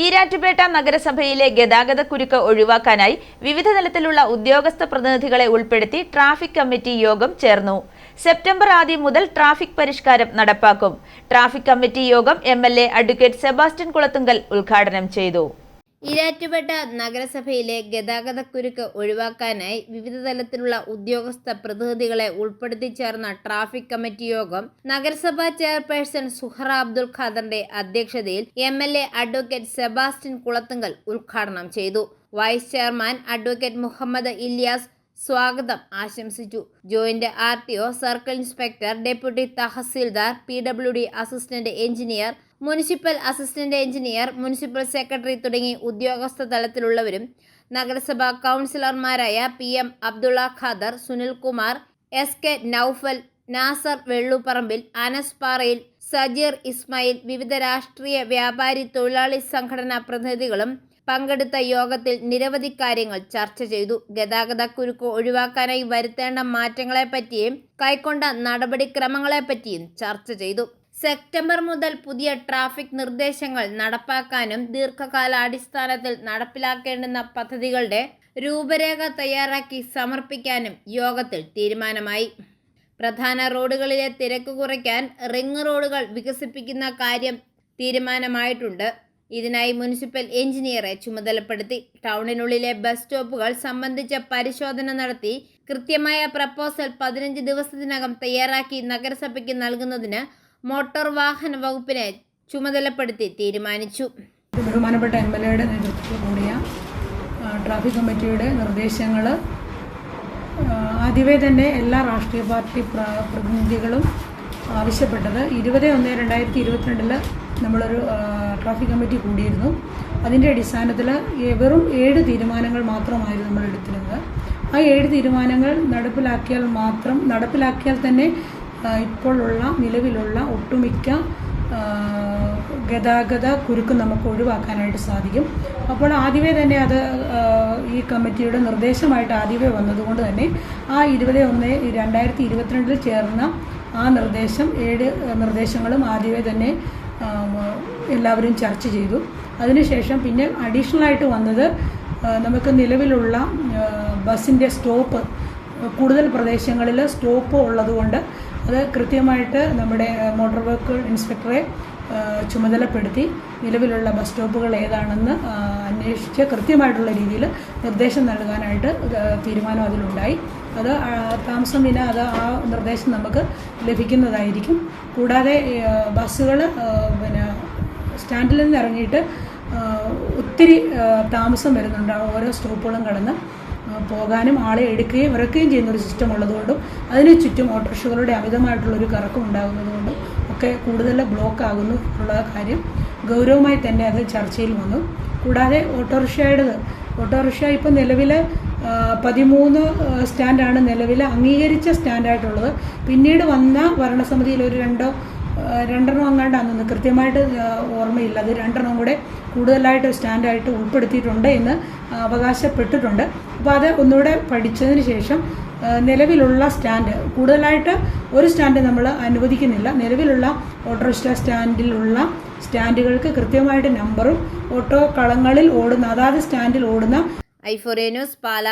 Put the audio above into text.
ഈരാറ്റുപേട്ട നഗരസഭയിലെ ഗതാഗതക്കുരുക്ക് ഒഴിവാക്കാനായി വിവിധ തലത്തിലുള്ള ഉദ്യോഗസ്ഥ പ്രതിനിധികളെ ഉൾപ്പെടുത്തി ട്രാഫിക് കമ്മിറ്റി യോഗം ചേർന്നു. സെപ്റ്റംബർ ആദ്യം മുതൽ ട്രാഫിക് പരിഷ്കാരം നടപ്പാക്കും. ട്രാഫിക് കമ്മിറ്റി യോഗം എം അഡ്വക്കേറ്റ് സെബാസ്റ്റ്യൻ കുളത്തുങ്കൽ ഉദ്ഘാടനം ചെയ്തു. ഈരാറ്റുപേട്ട നഗരസഭയിലെ ഗതാഗതക്കുരുക്ക് ഒഴിവാക്കാനായി വിവിധ തലത്തിലുള്ള ഉദ്യോഗസ്ഥ പ്രതിനിധികളെ ഉൾപ്പെടുത്തി ചേർന്ന ട്രാഫിക് കമ്മിറ്റി യോഗം നഗരസഭാ ചെയർപേഴ്സൺ സുഹറ അബ്ദുൽ ഖാദറിന്റെ അധ്യക്ഷതയിൽ M L A advocate Sebastian Kulathunkal ഉദ്ഘാടനം ചെയ്തു. Vice chairman advocate Muhammad Ilyas സ്വാഗതം ആശംസിച്ചു. Joint R T O circle inspector deputy tahsildar P W D assistant engineer municipal assistant engineer municipal secretary തുടങ്ങി ഉദ്യോഗസ്ഥ തലത്തിലുള്ളവരും നഗരസഭാ കൗൺസിലർമാരായ P M Abdulla Khader Sunilkumar S K Noufal Nasar Velluparambil Anas Parayil Sajeer Ismail വിവിധ രാഷ്ട്രീയ വ്യാപാരി തൊഴിലാളി സംഘടനാ പ്രതിനിധികളും പങ്കെടുത്ത യോഗത്തിൽ നിരവധി കാര്യങ്ങൾ ചർച്ച ചെയ്തു. ഗതാഗത കുരുക്ക് ഒഴിവാക്കാനായി വരുത്തേണ്ട മാറ്റങ്ങളെപ്പറ്റിയും കൈക്കൊണ്ട നടപടിക്രമങ്ങളെപ്പറ്റിയും ചർച്ച ചെയ്തു. സെപ്റ്റംബർ മുതൽ പുതിയ ട്രാഫിക് നിർദ്ദേശങ്ങൾ നടപ്പാക്കാനും ദീർഘകാലാടിസ്ഥാനത്തിൽ നടപ്പിലാക്കേണ്ടുന്ന പദ്ധതികളുടെ രൂപരേഖ തയ്യാറാക്കി സമർപ്പിക്കാനും യോഗത്തിൽ തീരുമാനമായി. പ്രധാന റോഡുകളിലെ തിരക്ക് കുറയ്ക്കാൻ റിംഗ് റോഡുകൾ വികസിപ്പിക്കുന്ന കാര്യം തീരുമാനമായിട്ടുണ്ട്. ഇതിനായി മുനിസിപ്പൽ എഞ്ചിനീയറെ ചുമതലപ്പെടുത്തി ടൗണിനുള്ളിലെ ബസ് സ്റ്റോപ്പുകൾ സംബന്ധിച്ച പരിശോധന നടത്തി കൃത്യമായ പ്രപ്പോസൽ പതിനഞ്ച് ദിവസത്തിനകം തയ്യാറാക്കി നഗരസഭയ്ക്ക് നൽകുന്നതിന് മോട്ടോർ വാഹന വകുപ്പിനെ ചുമതലപ്പെടുത്തി തീരുമാനിച്ചു. ബഹുമാനപ്പെട്ട എം എൽ എയുടെ നേതൃത്വത്തിൽ കൂടിയ ട്രാഫിക് കമ്മിറ്റിയുടെ നിർദ്ദേശങ്ങൾ ആദ്യമേ തന്നെ എല്ലാ രാഷ്ട്രീയ പാർട്ടി പ്രതിനിധികളും ആവശ്യപ്പെട്ടത് ഇരുപത് ഒന്ന് രണ്ടായിരത്തി ഇരുപത്തിരണ്ടിൽ നമ്മളൊരു ട്രാഫിക് കമ്മിറ്റി കൂടിയിരുന്നു. അതിന്റെ അടിസ്ഥാനത്തിൽ വെറും ഏഴ് തീരുമാനങ്ങൾ മാത്രമായിരുന്നു നമ്മൾ എടുത്തിരുന്നത് ആ ഏഴ് തീരുമാനങ്ങൾ നടപ്പിലാക്കിയാൽ മാത്രം നടപ്പിലാക്കിയാൽ തന്നെ ഇപ്പോഴുള്ള നിലവിലുള്ള ഒട്ടുമിക്ക ഗതാഗത കുരുക്ക് നമുക്ക് ഒഴിവാക്കാനായിട്ട് സാധിക്കും. അപ്പോൾ ആദ്യമേ തന്നെ അത് ഈ കമ്മിറ്റിയുടെ നിർദ്ദേശമായിട്ട് ആദ്യമേ വന്നതുകൊണ്ട് തന്നെ ആ ഇരുപത് ഒന്ന് രണ്ടായിരത്തി ഇരുപത്തിരണ്ടിൽ ചേർന്ന ആ നിർദ്ദേശം ഏഴ് നിർദ്ദേശങ്ങളും ആദ്യമേ തന്നെ എല്ലാവരും ചർച്ച ചെയ്തു. അതിനുശേഷം പിന്നെ അഡീഷണൽ ആയിട്ട് വന്നത് നമുക്ക് നിലവിലുള്ള ബസ്സിന്റെ സ്റ്റോപ്പ് കൂടുതൽ പ്രദേശങ്ങളിൽ സ്റ്റോപ്പ് ഉള്ളതുകൊണ്ട് അത് കൃത്യമായിട്ട് നമ്മുടെ മോട്ടോർ വെഹിക്കിൾ ഇൻസ്പെക്ടറെ ചുമതലപ്പെടുത്തി നിലവിലുള്ള ബസ് സ്റ്റോപ്പുകൾ ഏതാണെന്ന് അന്വേഷിച്ച് കൃത്യമായിട്ടുള്ള രീതിയിൽ നിർദ്ദേശം നൽകാനായിട്ട് തീരുമാനം അതിലുണ്ടായി. അത് താമസം വിന അത് ആ നിർദ്ദേശം നമുക്ക് ലഭിക്കുന്നതായിരിക്കും. കൂടാതെ ബസ്സുകൾ പിന്നെ സ്റ്റാൻഡിൽ നിന്ന് ഇറങ്ങിയിട്ട് ഒത്തിരി താമസം വരുന്നുണ്ട്. ഓരോ സ്റ്റോപ്പുകളും കടന്ന്. പോകാനും ആളെ എടുക്കുകയും ഇറക്കുകയും ചെയ്യുന്ന ഒരു സിസ്റ്റം ഉള്ളതുകൊണ്ടും അതിന് ചുറ്റും ഓട്ടോറിക്ഷകളുടെ അമിതമായിട്ടുള്ളൊരു കറക്കം ഉണ്ടാകുന്നതുകൊണ്ടും ഒക്കെ കൂടുതൽ ബ്ലോക്ക് ആകുന്നു എന്നുള്ള കാര്യം ഗൗരവമായി തന്നെ അത് ചർച്ചയിൽ വന്നു. കൂടാതെ ഓട്ടോറിക്ഷയുടേത് ഓട്ടോറിക്ഷ ഇപ്പം നിലവിൽ പതിമൂന്ന് സ്റ്റാൻഡാണ് നിലവിൽ അംഗീകരിച്ച സ്റ്റാൻഡായിട്ടുള്ളത് പിന്നീട് വന്ന ഭരണസമിതിയിൽ ഒരു രണ്ടോ രണ്ടെണ്ണം അങ്ങാണ്ടാണെന്ന് കൃത്യമായിട്ട് ഓർമ്മയില്ല. അത് രണ്ടെണ്ണം കൂടെ കൂടുതലായിട്ട് സ്റ്റാൻഡായിട്ട് ഉൾപ്പെടുത്തിയിട്ടുണ്ട് എന്ന് അവകാശപ്പെട്ടിട്ടുണ്ട്. അപ്പോൾ അത് ഒന്നുകൂടെ പഠിച്ചതിന് ശേഷം നിലവിലുള്ള സ്റ്റാൻഡ് കൂടുതലായിട്ട് ഒരു സ്റ്റാൻഡ് നമ്മൾ അനുവദിക്കുന്നില്ല. നിലവിലുള്ള ഓട്ടോറിക്ഷ സ്റ്റാൻഡിലുള്ള സ്റ്റാൻഡുകൾക്ക് കൃത്യമായിട്ട് നമ്പറും ഓട്ടോ കളങ്ങളിൽ ഓടുന്ന അതാത് സ്റ്റാൻഡിൽ ഓടുന്ന ഐഫോറേനോസ് പാല.